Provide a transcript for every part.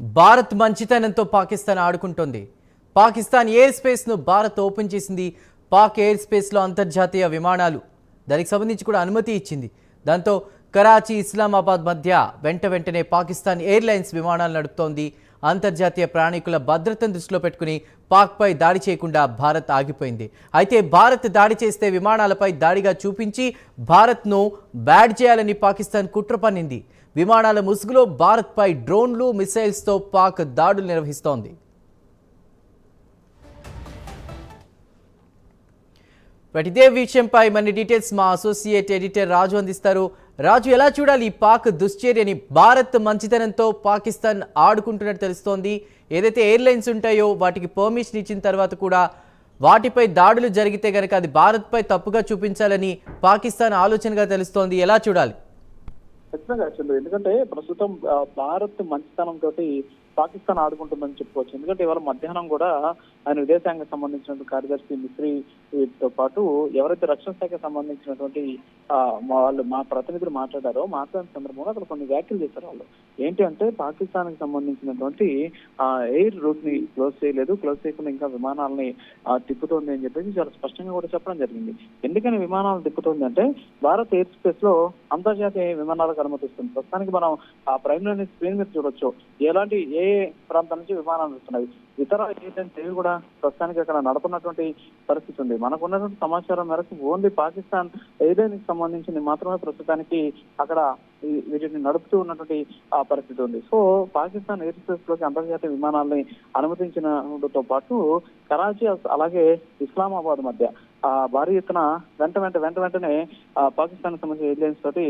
భారత్ మంచితనంతో పాకిస్తాన్ ఆడుకుంటోంది. పాకిస్తాన్ ఎయిర్ స్పేస్ను భారత్ ఓపెన్ చేసింది. పాక్ ఎయిర్ స్పేస్లో అంతర్జాతీయ విమానాలు. దానికి సంబంధించి కూడా అనుమతి ఇచ్చింది. దాంతో కరాచీ ఇస్లామాబాద్ మధ్య వెంట వెంటనే పాకిస్తాన్ ఎయిర్లైన్స్ విమానాలు నడుపుతోంది. అంతర్జాతీయ ప్రయాణికుల భద్రతను దృష్టిలో పెట్టుకుని పాక్పై దాడి చేయకుండా భారత్ ఆగిపోయింది. అయితే భారత్ దాడి చేస్తే విమానాలపై దాడిగా చూపించి భారత్ను బ్యాడ్ చేయాలని పాకిస్తాన్ కుట్ర పన్నింది. విమానాల ముసుగులో భారత్పై డ్రోన్లు మిసైల్స్తో పాక్ దాడులు నిర్వహిస్తోంది. ప్రతిదే ఇదే విషయంపై మన డీటెయిల్స్ మా అసోసియేట్ ఎడిటర్ రాజు అందిస్తారు. రాజు ఎలా చూడాలి? ఈ పాక్ దుశ్చర్యని భారత్ మంచితనంతో పాకిస్తాన్ ఆడుకుంటున్నట్టు తెలుస్తోంది. ఏదైతే ఎయిర్లైన్స్ ఉంటాయో వాటికి పర్మిషన్ ఇచ్చిన తర్వాత కూడా వాటిపై దాడులు జరిగితే కనుక అది భారత్పై తప్పుగా చూపించాలని పాకిస్తాన్ ఆలోచనగా తెలుస్తోంది. ఎలా చూడాలి? ఖచ్చితంగా ఎందుకంటే ప్రస్తుతం భారత్ మంచితనం తోటి పాకిస్తాన్ ఆడుకుంటుందని చెప్పుకోవచ్చు. ఎందుకంటే ఇవాళ మధ్యాహ్నం కూడా ఆయన విదేశాంగ సంబంధించిన కార్యదర్శి మిశ్రీ తో పాటు ఎవరైతే రక్షణ శాఖకు సంబంధించినటువంటి వాళ్ళు మా ప్రతినిధులు మాట్లాడారో మాట్లాడిన సందర్భంలో అక్కడ కొన్ని వ్యాఖ్యలు చేశారు వాళ్ళు. ఏంటి అంటే పాకిస్తాన్కి సంబంధించినటువంటి ఆ ఎయిర్ రూట్ని క్లోజ్ చేయలేదు క్లోజ్ చేయకుండా ఇంకా విమానాలని తిప్పుతోంది అని చెప్పేసి చాలా స్పష్టంగా కూడా చెప్పడం జరిగింది. ఎందుకని విమానాలు తిప్పుతోంది అంటే భారత్ ఎయిర్ స్పేస్లో అంతర్జాతీయ విమానాలకు అనుమతిస్తుంది. ప్రస్తుతానికి మనం ఆ ప్రైమ్ లైన్ స్క్రీన్ మీద చూడొచ్చు. ఎలాంటి ఏ ఏ ప్రాంతం నుంచి విమానాలు వస్తున్నాయి ఇతర ఏజెంట్స్ కూడా ప్రస్తుతానికి అక్కడ నడుపున్నటువంటి పరిస్థితి ఉంది. మనకు ఉన్నటువంటి సమాచారం మేరకు ఓన్లీ పాకిస్తాన్ ఎయిర్లైన్కి సంబంధించింది మాత్రమే ప్రస్తుతానికి అక్కడ వీటిని నడుపుతూ ఉన్నటువంటి ఆ పరిస్థితి ఉంది. సో పాకిస్తాన్ ఎయిర్ స్పేస్లోకి అంతర్జాతీయ విమానాలని అనుమతించడంతో పాటు కరాచీ అలాగే ఇస్లామాబాద్ మధ్య ఆ భారీ ఎత్తున వెంట వెంట వెంట వెంటనే ఆ పాకిస్తాన్కి సంబంధించిన ఎయిర్లైన్స్ తోటి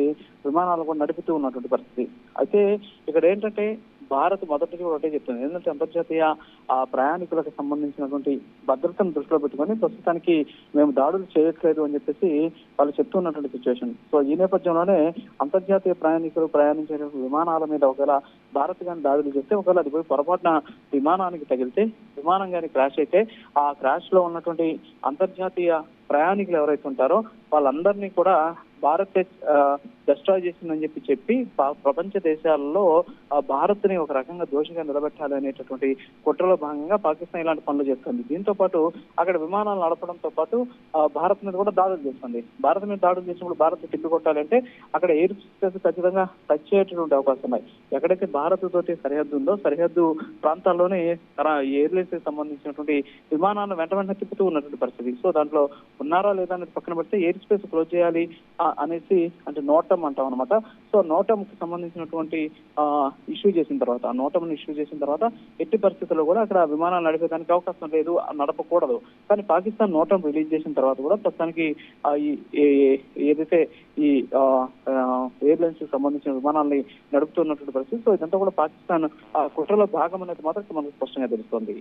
విమానాలు కూడా నడుపుతూ ఉన్నటువంటి పరిస్థితి. అయితే ఇక్కడ ఏంటంటే భారత్ మొదటి కూడా ఒకటే చెప్తుంది. ఏంటంటే అంతర్జాతీయ ఆ ప్రయాణికులకు సంబంధించినటువంటి భద్రతను దృష్టిలో పెట్టుకొని ప్రస్తుతానికి మేము దాడులు చేయట్లేదు అని చెప్పేసి వాళ్ళు చెప్తున్నటువంటి సిచ్యువేషన్ సో ఈ నేపథ్యంలోనే అంతర్జాతీయ ప్రయాణికులు ప్రయాణించే విమానాల మీద ఒకవేళ భారత్ కానీ దాడులు చేస్తే ఒకవేళ అది పోయి పొరపాటున విమానానికి తగిలితే విమానం కానీ క్రాష్ అయితే ఆ క్రాష్లో ఉన్నటువంటి అంతర్జాతీయ ప్రయాణికులు ఎవరైతే ఉంటారో వాళ్ళందరినీ కూడా భారత్ డిస్ట్రాయ్ చేసిందని చెప్పి చెప్పి ప్రపంచ దేశాలలో భారత్ని ఒక రకంగా దోషిగా నిలబెట్టాలి అనేటటువంటి కుట్రలో భాగంగా పాకిస్తాన్ ఇలాంటి పనులు చేస్తుంది. దీంతో పాటు అక్కడ విమానాలు నడపడంతో పాటు భారత్ మీద కూడా దాడులు చేస్తుంది. భారత్ మీద దాడులు చేసినప్పుడు భారత్ తిప్పి కొట్టాలంటే అక్కడ ఎయిర్ స్పేస్ ఖచ్చితంగా టచ్ అయ్యేటటువంటి అవకాశం ఉన్నాయి ఎక్కడైతే భారత్ తోటి సరిహద్దు ఉందో సరిహద్దు ప్రాంతాల్లోనే ఎయిర్లైన్స్కి సంబంధించినటువంటి విమానాలను వెంట వెంటనే తిప్పుతూ ఉన్నటువంటి పరిస్థితి. సో దాంట్లో ఉన్నారా లేదా అనేది పక్కన పెడితే ఎయిర్ స్పేస్ క్లోజ్ చేయాలి అనేసి అంటే నోటం అంటాం అనమాట సో నోటం కి సంబంధించినటువంటి ఇష్యూ చేసిన తర్వాత ఆ నోటం ఇష్యూ చేసిన తర్వాత ఎట్టి పరిస్థితుల్లో కూడా అక్కడ విమానాలు నడిపేదానికి అవకాశం లేదు నడపకూడదు. కానీ పాకిస్తాన్ నోటం రిలీజ్ చేసిన తర్వాత కూడా ప్రస్తుతానికి ఏదైతే ఈ ఎయిర్లైన్స్కి సంబంధించిన విమానాలని నడుపుతున్నటువంటి పరిస్థితి సో ఇదంతా కూడా పాకిస్తాన్ ఆ, కుట్రలో భాగం అనేది మాత్రం మనకు స్పష్టంగా తెలుస్తుంది.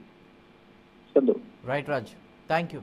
Chandu. Right Raj thank you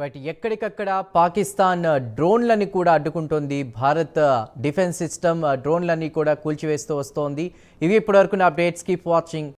but ఎక్కడికక్కడ పాకిస్తాన్ డ్రోన్లని కూడా అడ్డుకుంటోంది. భారత్ డిఫెన్స్ సిస్టమ్ డ్రోన్లన్నీ కూడా కూల్చివేస్తూ వస్తోంది. ఇవి ఇప్పటివరకు అప్డేట్స్. Keep watching.